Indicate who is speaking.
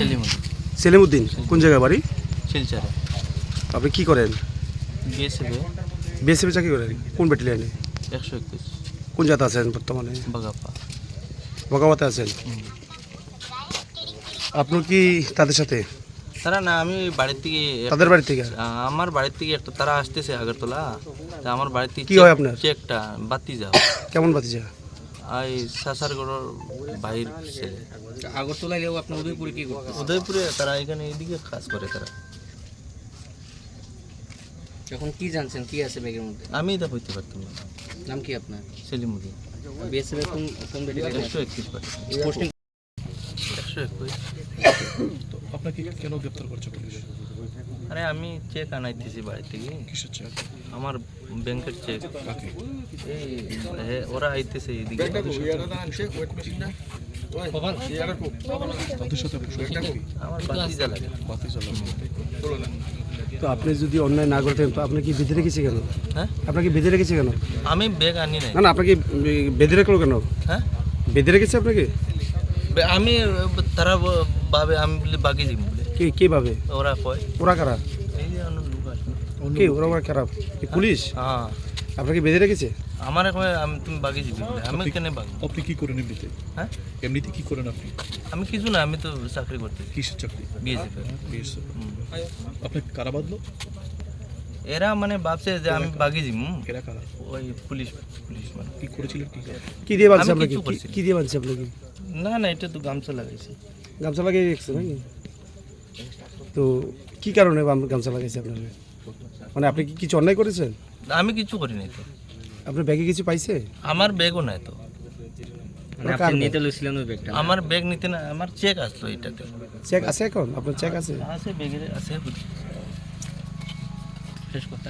Speaker 1: সেলিমুল
Speaker 2: সেলিমউদ্দিন কোন জায়গায় বাড়ি?
Speaker 1: শিলচারে।
Speaker 2: আপনি কি করেন?
Speaker 1: বিএসএফে।
Speaker 2: বিএসএফে চাকরি করেন? কোন ব্যাটালিয়ানে?
Speaker 1: একশো একুশ
Speaker 2: কোন জায়গাতে আছেন বর্তমানে?
Speaker 1: বাগাপা।
Speaker 2: বগাবাতে আছেন? আপনার কি তাদের সাথে?
Speaker 1: তারা না আমি বাড়ির থেকে
Speaker 2: তাদের বাড়ি থেকে?
Speaker 1: আমার বাড়ির থেকে একটা তারা আসতেছে আগরতলা। তা আমার বাড়ির থেকে
Speaker 2: কি হয় আপনার?
Speaker 1: চেকটা বাতি যাও
Speaker 2: কেমন বাতি বাতিজা?
Speaker 1: এই সাসারগড়ের বাইর ছেলে
Speaker 3: আগরতলা গেলেও আপনার উদয়পুরে কি করতেন
Speaker 1: উদয়পুরে তারা এখানে এদিকে কাজ করে তারা।
Speaker 3: এখন কি জানছেন? কি আছে ব্যাগের মধ্যে?
Speaker 1: আমি এটা হইতে পারতাম না।
Speaker 3: নাম কি আপনার?
Speaker 1: সেলিমুদ্দিন।
Speaker 3: বিএসএফ এর কোন কোন ব্যাটালিয়নে
Speaker 1: একশো একত্রিশ
Speaker 3: পোস্টিং
Speaker 1: একশো একুশ
Speaker 4: আপনাকে কেন গ্রেপ্তার করছে পুলিশ?
Speaker 1: আরে আমি চেক আনাইতেছি বাড়ি থেকে
Speaker 4: কিসের চেক
Speaker 1: আমার ব্যাংকের চেক
Speaker 4: কাকে?
Speaker 1: এই ওরা আইতেছে এদিকে
Speaker 4: তাদের সাথে আপনার সম্পর্ক কি?
Speaker 1: আমার বাতিজা লাগে।
Speaker 4: বাতি জ্বালানো
Speaker 2: তো আপনি যদি অন্যায় না করতেন তো আপনি কি বেঁধে রেখেছে কেন?
Speaker 1: হ্যাঁ?
Speaker 2: আপনাকে বেঁধে রেখেছে কেন?
Speaker 1: আমি ব্যাগ আনি
Speaker 2: না না আপনাকে বেঁধে রাখল কেন?
Speaker 1: হ্যাঁ?
Speaker 2: বেঁধে রেখেছে আপনাকে?
Speaker 1: আমি তারা ভাবে আমি বলি বাকি যাই বলে।
Speaker 2: কে কে ভাবে?
Speaker 1: ওরা কয়।
Speaker 2: ওরা কারা?
Speaker 1: এই যে অন্য লোক আসবে
Speaker 2: কে? ওরা ওরা খারাপ পুলিশ?
Speaker 1: হ্যাঁ।
Speaker 2: আপনাকে বেঁধে রেখেছে?
Speaker 1: আমার কয় আমি তুমি বাকি বলে। আমি কেন বাকি?
Speaker 4: আপনি কি করেন এমনিতে?
Speaker 1: হ্যাঁ?
Speaker 4: এমনিতে কি করেন আপনি?
Speaker 1: আমি কিছু না আমি তো চাকরি করতে।
Speaker 4: কিসের চাকরি?
Speaker 1: বিএসএফ
Speaker 4: BSF আপনাকে কারা বাঁধলো
Speaker 1: এরা মানে ভাবছে যে আমি বাকি যাব
Speaker 4: এরা কারা?
Speaker 1: ওই পুলিশ পুলিশ মানে।
Speaker 4: কি করেছিলেন কি?
Speaker 2: কি দিয়ে বাঁধছে আপনাকে। কি দিয়ে বাঁধছে আপনাকে?
Speaker 1: না না এটা তো গামছা লাগাইছে।
Speaker 2: গামছা লাগিয়ে রেখেছে নাকি? তো কি কারণে গামছা লাগাইছে আপনাকে মানে আপনি কি কিছু অন্যায় করেছেন?
Speaker 1: আমি কিছু করি নাই তো।
Speaker 2: আপনার ব্যাগে কিছু পাইছে?
Speaker 1: আমার ব্যাগও নাই তো।
Speaker 3: মানে নিতে লইছিলেন ওই ব্যাগটা?
Speaker 1: আমার ব্যাগ নিতে না আমার চেক আসলো এটাতে
Speaker 2: চেক আছে এখন? আপনার চেক আছে?
Speaker 1: আছে ব্যাগের আছে।
Speaker 3: শেষ করতে